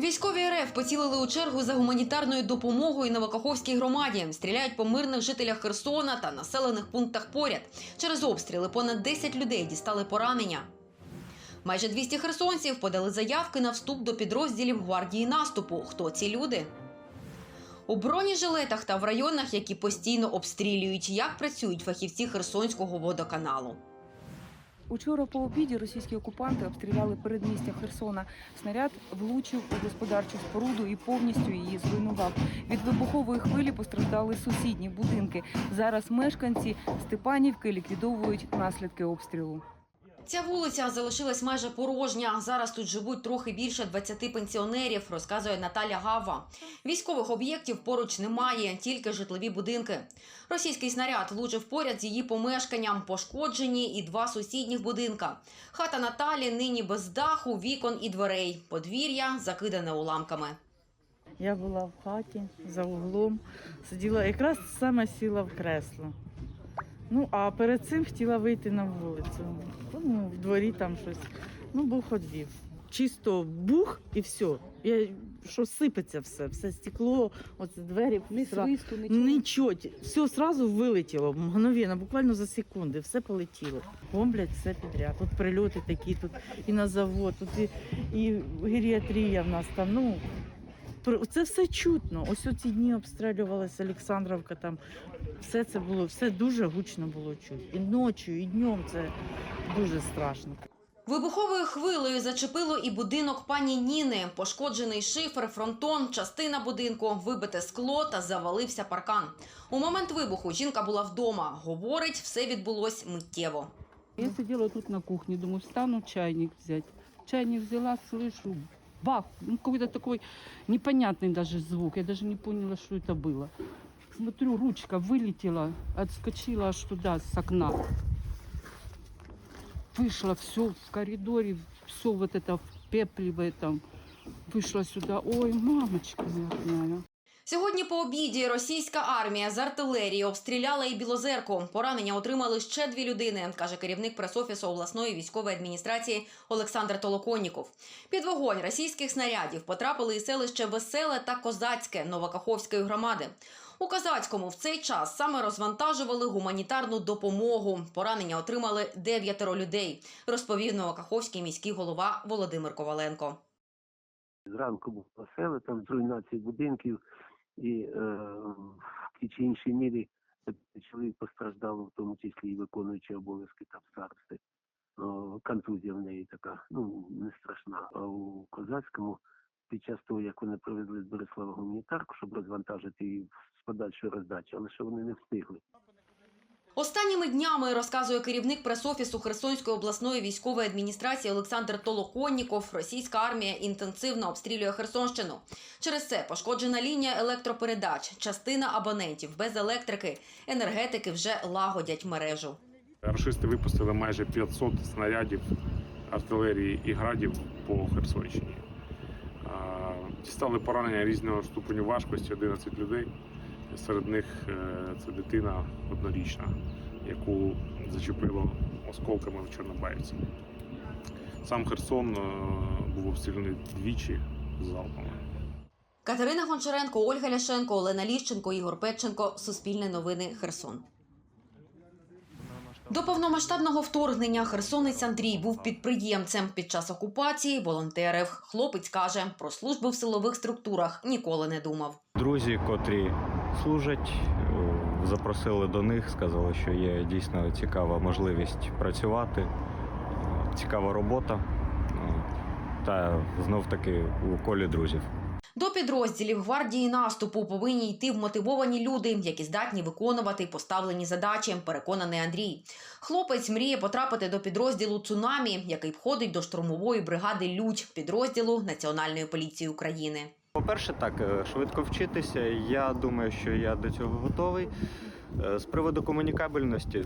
Військові РФ поцілили у чергу за гуманітарною допомогою на Вакаховській громаді. Стріляють по мирних жителях Херсона та населених пунктах поряд. Через обстріли понад 10 людей дістали поранення. Майже 200 херсонців подали заявки на вступ до підрозділів гвардії наступу. Хто ці люди? У бронежилетах та в районах, які постійно обстрілюють, як працюють фахівці Херсонського водоканалу. Учора по обіді російські окупанти обстріляли передмістя Херсона. Снаряд влучив у господарчу споруду і повністю її зруйнував. Від вибухової хвилі постраждали сусідні будинки. Зараз мешканці Степанівки ліквідовують наслідки обстрілу. Ця вулиця залишилась майже порожня. Зараз тут живуть трохи більше 20 пенсіонерів, розказує Наталя Гава. Військових об'єктів поруч немає, тільки житлові будинки. Російський снаряд влучив поряд з її помешканням, пошкоджені і два сусідніх будинка. Хата Наталі нині без даху, вікон і дверей. Подвір'я закидане уламками. Я була в хаті за углом, сиділа, якраз саме сіла в кресло. Ну, а перед цим хотіла вийти на вулицю. Ну, в дворі там щось. Ну, бух одвів. Чисто бух і все. Я, що сипеться все, все стекло, оце двері. Ні зра- свисту, нічого. Нічого, все одразу вилетіло, мгновенно, буквально за секунди, все полетіло. Бомблять все підряд. Тут прильоти такі, тут і на завод, тут і, і геріатрія в нас там. Ну, це все чутно. Ось оці дні обстрілювалася Олександровка, там все це було, все дуже гучно було чути. І ночі, і днем це дуже страшно. Вибуховою хвилею зачепило і будинок пані Ніни. Пошкоджений шифер, фронтон, частина будинку, вибите скло та завалився паркан. У момент вибуху жінка була вдома. Говорить, все відбулось миттєво. Я сидела тут на кухне, думаю, встану чайник взять. Чайник взяла, слышу, бах, ну, какой-то такой непонятный даже звук. Я даже не поняла, что это было. Смотрю, ручка вылетела, отскочила аж туда, с окна. Вышла все в коридоре, все вот это в пепле в этом. Вышла сюда, ой, мамочка родная. Сьогодні по обіді російська армія з артилерії обстріляла і Білозерку. Поранення отримали ще дві людини, каже керівник пресофісу обласної військової адміністрації Олександр Толоконніков. Під вогонь російських снарядів потрапили і селище Веселе та Козацьке Новокаховської громади. У Козацькому в цей час саме розвантажували гуманітарну допомогу. Поранення отримали дев'ятеро людей, розповів Новокаховський міський голова Володимир Коваленко. Зранку був веселе, там з руйнації будинків і е, в тій чи іншій мірі чоловік постраждало, в тому числі і виконуючи обов'язки там старости. О, контузія в неї така, ну не страшна. А у козацькому під час того, як вони привезли з Борислава гуманітарку, щоб розвантажити її з подальшої роздачі, але що вони не встигли. Останніми днями розказує керівник пресофісу Херсонської обласної військової адміністрації Олександр Толоконніков. Російська армія інтенсивно обстрілює Херсонщину. Через це пошкоджена лінія електропередач, частина абонентів без електрики, енергетики вже лагодять мережу. Рашисти випустили майже 500 снарядів артилерії і градів по Херсонщині. Дістали поранення різного ступеню важкості 11 людей. Серед них е, це дитина однорічна, яку зачепило осколками в Чорнобаївці. Сам Херсон е, був обстріляний двічі залпами. Катерина Гончаренко, Ольга Ляшенко, Олена Ліщенко, Ігор Петченко. Суспільне новини Херсон. До повномасштабного вторгнення херсонець Андрій був підприємцем. Під час окупації волонтерив. Хлопець каже, про службу в силових структурах ніколи не думав. Друзі, котрі служать, е, запросили до них, сказали, що є дійсно цікава можливість працювати, цікава робота. е, Та знов таки у колі друзів. До підрозділів гвардії наступу повинні йти вмотивовані люди, які здатні виконувати поставлені задачі. Переконаний Андрій. Хлопець мріє потрапити до підрозділу цунамі, який входить до штурмової бригади Людь підрозділу Національної поліції України. По-перше, так, е, швидко вчитися. Я думаю, що я до цього готовий. Е, З приводу комунікабельності.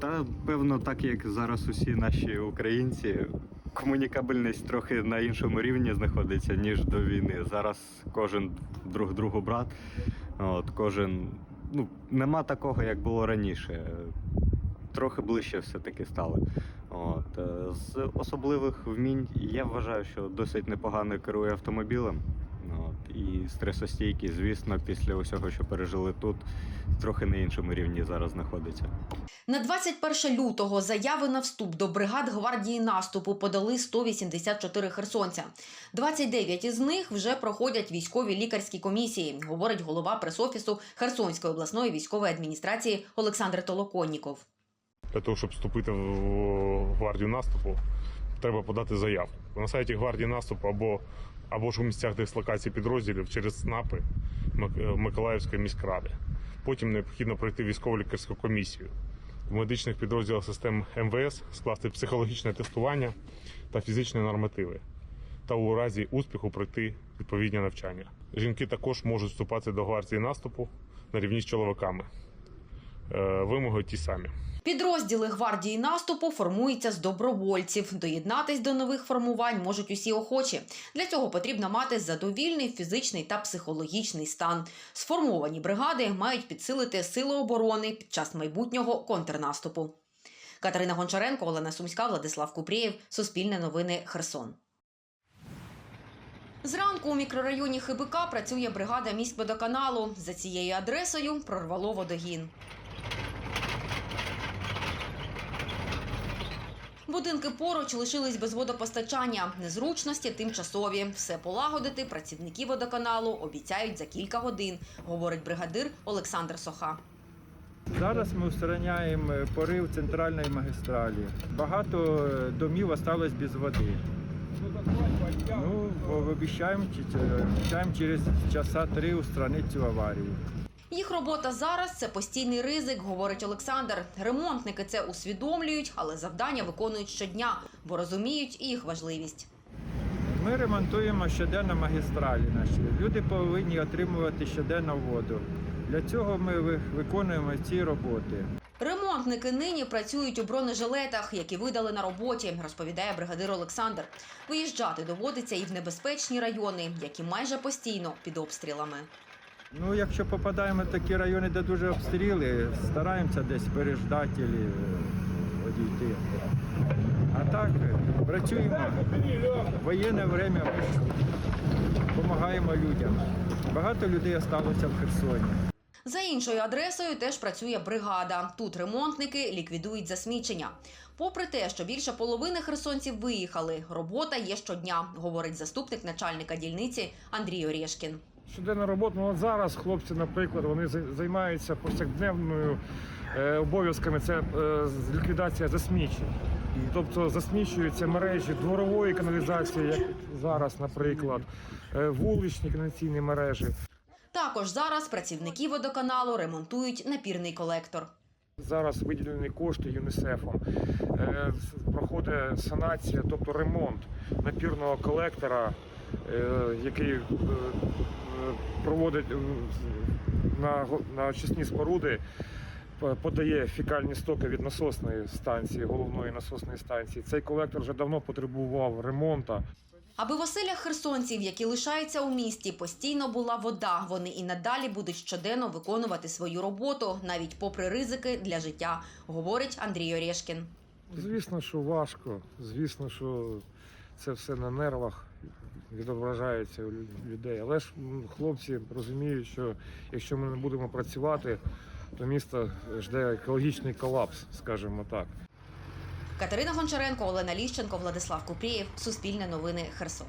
Та певно, так як зараз усі наші українці, комунікабельність трохи на іншому рівні знаходиться, ніж до війни. Зараз кожен друг другу брат. От, кожен. Ну, нема такого, як було раніше. Трохи ближче все-таки стали. От, е, з особливих вмінь я вважаю, що досить непогано керує автомобілем. От, і стресостійкий, звісно, після усього, що пережили тут, трохи на іншому рівні зараз знаходиться. На 21 лютого заяви на вступ до бригад гвардії наступу подали 184 херсонця. 29 із них вже проходять військові лікарські комісії, говорить голова пресофісу Херсонської обласної військової адміністрації Олександр Толоконніков. Для того, щоб вступити в гвардію наступу, треба подати заявку. На сайті гвардії наступу або, або ж у місцях дислокації підрозділів через СНАПи Миколаївської міськради. Потім необхідно пройти військово лікарську комісію. В медичних підрозділах систем МВС скласти психологічне тестування та фізичні нормативи. Та у разі успіху пройти відповідні навчання. Жінки також можуть вступати до гвардії наступу на рівні з чоловіками. Е, Вимоги ті самі. Підрозділи гвардії наступу формуються з добровольців. Доєднатись до нових формувань можуть усі охочі. Для цього потрібно мати задовільний фізичний та психологічний стан. Сформовані бригади мають підсилити сили оборони під час майбутнього контрнаступу. Катерина Гончаренко, Олена Сумська, Владислав Купрієв. Суспільне новини Херсон. Зранку у мікрорайоні Хибика працює бригада міськводоканалу. За цією адресою прорвало водогін. Будинки поруч лишились без водопостачання. Незручності тимчасові. Все полагодити працівники водоканалу обіцяють за кілька годин, говорить бригадир Олександр Соха. Зараз ми устраняємо порив центральної магістралі. Багато е, домів осталось без води. Ну, обіцяємо через часа три устранити цю аварію. Їх робота зараз це постійний ризик, говорить Олександр. Ремонтники це усвідомлюють, але завдання виконують щодня, бо розуміють їх важливість. Ми ремонтуємо щоденно магістралі наші. Люди повинні отримувати щоденно воду. Для цього ми виконуємо ці роботи. Ремонтники нині працюють у бронежилетах, які видали на роботі, розповідає бригадир Олександр. Виїжджати доводиться і в небезпечні райони, які майже постійно під обстрілами. Ну, якщо попадаємо в такі райони, де дуже обстріли, стараємося десь переждати і одійти. А так е, працюємо. Воєнне время допомагаємо людям. Багато людей залишилося в Херсоні. За іншою адресою теж працює бригада. Тут ремонтники ліквідують засмічення. Попри те, що більше половини херсонців виїхали, робота є щодня, говорить заступник начальника дільниці Андрій Орєшкін. Щоденна робота, ну от зараз хлопці, наприклад, вони зай- займаються повсякденною е, обов'язками. Це е, ліквідація засмічень. Тобто засмічуються мережі дворової каналізації, як зараз, наприклад, е, вуличні каналізаційні мережі. Також зараз працівники водоканалу ремонтують напірний колектор. Зараз виділені кошти ЮНІСЕФом. Проходить санація, тобто ремонт напірного колектора, який проводить на, на очисні споруди, подає фекальні стоки від насосної станції, головної насосної станції. Цей колектор вже давно потребував ремонту. Аби в оселях херсонців, які лишаються у місті, постійно була вода. Вони і надалі будуть щоденно виконувати свою роботу, навіть попри ризики для життя, говорить Андрій Орєшкін. Звісно, що важко. Звісно, що це все на нервах відображається у лю- людей. Але ж хлопці розуміють, що якщо ми не будемо працювати, то місто жде екологічний колапс, скажімо так. Катерина Гончаренко, Олена Ліщенко, Владислав Купрієв. Суспільне новини Херсон.